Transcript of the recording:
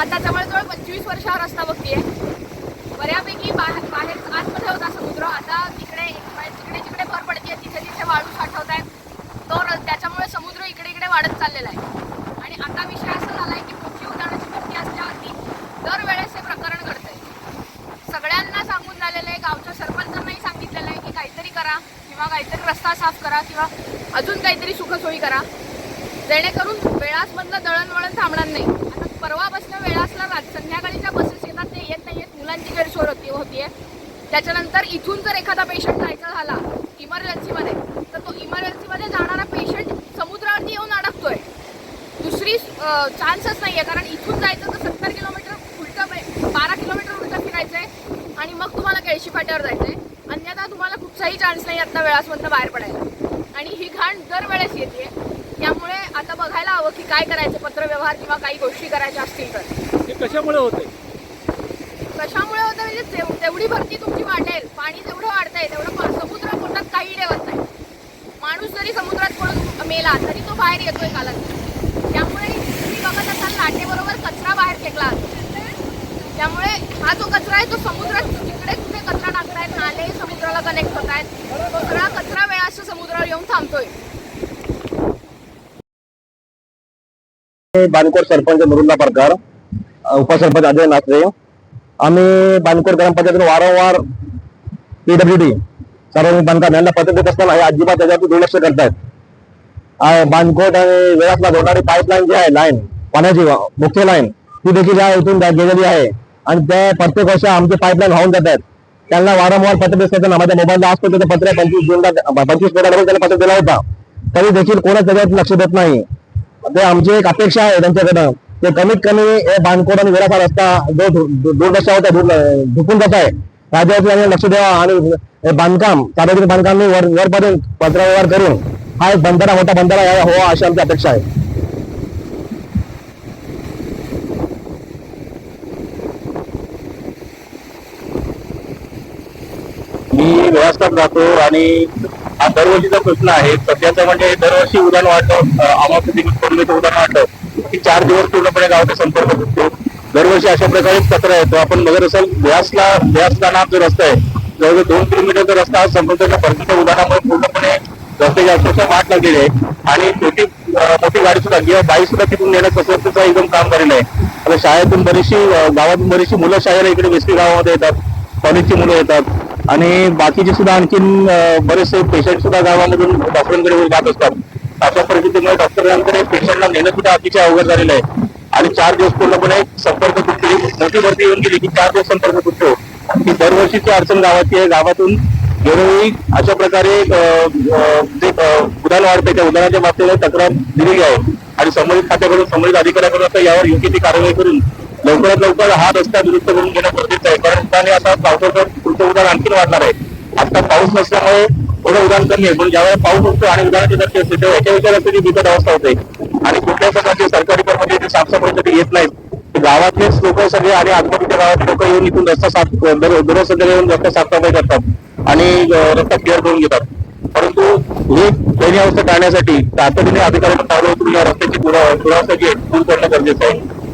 आता जवळजवळ पंचवीस वर्षावर रस्ता बघतीये. बऱ्यापैकी बाहेर बाहेर आतमध्ये होता समुद्र. आता तिकडे तिकडे जिकडे भर पडते तिथे तिथे वाळू साठवत आहेत तो त्याच्यामुळे समुद्र इकडे इकडे वाढत चाललेला आहे. आणि आता विषय असा झालाय की पृथ्वी उदाहरणाची भीती असल्यावरती दरवेळेस हे प्रकरण घडतंय. सगळ्यांना सांगून झालेलं आहे गावच्या सरपंचांनाही सांगितलेलं आहे की काहीतरी करा किंवा काहीतरी रस्ता साफ करा किंवा अजून काहीतरी सुखसोयी करा. जेणेकरून वेळासमधलं दळणवळण थांबणार नाही. आता वेळ असला रात संध्याकाळीच्या बसेस येतात ते येत नाही आहेत मुलांची गैरसोय होती होतीये. त्याच्यानंतर इथून जर एखादा पेशंट जायचा झाला इमर्जन्सीमध्ये तर तो इमर्जन्सीमध्ये जाणारा पेशंट समुद्रावरती येऊन अडकतोय. दुसरी चान्सच नाही आहे कारण इथून जायचं तर सत्तर किलोमीटर उलटं पे- बारा किलोमीटर उलटं फिरायचं आहे आणि मग तुम्हाला केळशी फाट्यावर आहे अन्यथा तुम्हाला कुठचाही चान्स नाही आत्ता वेळासमधनं बाहेर पडायला. आणि ही घाण दरवेळेस येते त्यामुळे आता बघायला हवं की काय करायचं पत्रव्यवहार किंवा काही गोष्टी करायच्या असतील तर. हे कशामुळे होते? कशामुळे होतं म्हणजे तेव- तेवढी भरती तुमची वाढेल पाणी जेवढं वाढतंय तेवढं पा- समुद्र पोटात काही ठेवत नाही. माणूस जरी समुद्रात पडून मेला तरी तो बाहेर येतोय कालांतर त्यामुळे तुम्ही बघत असाल लाटेबरोबर कचरा बाहेर फेकला. जातो. त्यामुळे हा जो कचरा आहे तो समुद्रात जिकडे कुठे कचरा टाकतायत नाले समुद्राला कनेक्ट होत आहेत तो सगळा कचरा वेळास समुद्रावर येऊन थांबतोय. बानकोर सरपंच मुरुंदा प्रकार उपसरपंच अजय नासरे आम्ही बानकोर ग्रामपंचायतीतून वारंवार पीडब्ल्यू डी सार्वजनिक बांधकाम यांना पत्र देत असताना हे अजिबात त्याच्यावर दुर्लक्ष करतायत. बानकोट आणि वेळासला जोडणारी पाईपलाईन जी आहे लाईन पाण्याची मुख्य लाईन ती देखील या इथून गेलेली आहे. आणि त्या प्रत्येक वर्ष आमचे पाईपलाईन वाहून जात आहेत त्यांना वारंवार पत्र देत असताना माझ्या मोबाईलला आज पण त्याचं पत्र आहे, पंचवीस जूनला पंचवीस फेब्रुवारीला त्यांना पत्र दिला होता. तरी देखील कोणाच त्याच्यावर लक्ष देत नाही. ते आमची एक अपेक्षा आहे त्यांच्याकडं. ते कमीत कमी बांधकोड आणि वेळाचा रस्ता जो दु- दुर्दशा होता झुकून धुकून जात आहे. राज्यावरती त्यांनी लक्ष द्यावा आणि बांधकाम सार्वजनिक बांधकाम वर वरपर्यंत पत्रव्यवहार करून हा एक बंधारा मोठा बंधारा यावा हवा अशी आमची अपेक्षा आहे. मी व्यवस्थात राहतो आणि हा दरवर्षीचा प्रश्न आहे सध्याचा म्हणजे दरवर्षी उदाहरण वाटतं अमावस्या दिवशी पौर्णिमेचं उदाहरण वाटतं की चार दिवस पूर्णपणे गावाचा संपर्क तुटतो. दरवर्षी अशा प्रकारेच कचरा येतो. आपण बघत असाल व्यासला व्यास जाणार जो रस्ता आहे जवळजवळ दोन किलोमीटरचा रस्ता आज संपर्काच्या भरतीच्या उदाहरणामुळे पूर्णपणे रस्त्याच्या अक्षरशः वाट लागलेली आहे. आणि छोटी मोठी गाडी सुद्धा किंवा बाईक सुद्धा तिथून नेणं कसरतीचं एकदम काम झालेलं आहे. आता शाळेतून बरीचशी गावातून बरीचशी मुलं शाळेला इकडे वेस्टी गावामध्ये येतात कॉलेजची मुलं येतात. आणि बाकीचे सुद्धा आणखीन बरेचसे पेशंट सुद्धा गावामधून डॉक्टरांकडे जात असतात. अशा परिस्थितीमुळे डॉक्टरांकडे पेशंटला नेणं सुद्धा अतिशय अवघड झालेलं आहे. आणि चार दिवस पूर्णपणे संपर्क तुटली मोठी भरती येऊन गेली की चार दिवस संपर्क तुटतो. ही दरवर्षीची अडचण गावाची आहे गावातून वेळोवेळी अशा प्रकारे जे उदाहरण वाढते त्या उदाहरणाच्या बाबतीत तक्रार दिलेली आहे. आणि संबंधित खात्याकडून संबंधित अधिकाऱ्याकडून आता यावर योग्य ती कारवाई करून लवकरात लवकर हा रस्ता दुरुस्त करून घेणं गरजेचं आहे. कारण त्याने आता पावसाचं पुढचं उदाहरण आणखी वाढणार आहे. आता पाऊस नसल्यामुळे थोडं उदाहरण कमी आहे. पण ज्यावेळेस पाऊस असतो आणि उदाहरणाची धरती असते तेव्हा याच्या विचार रस्त्याची बिकट अवस्था होते. आणि कुठल्या प्रकारचे सरकारी कर्मचारी म्हणजे ते साफसफाईसाठी येत नाहीत. गावातलेच लोक सगळे आणि आजूबाजूच्या गावात लोक येऊन इथून रस्ता साफ दर- दररोज संध्याकाळी येऊन रस्ता साफसफाई करतात. आणि रस्ता क्लिअर करून घेतात. परंतु ही दयनीय अवस्था टाळण्यासाठी तातडीने अधिकाऱ्यांना पावलं उचलून या रस्त्याची दुरा- दुरावस्था जी आहे दूर करणं गरजेचं आहे.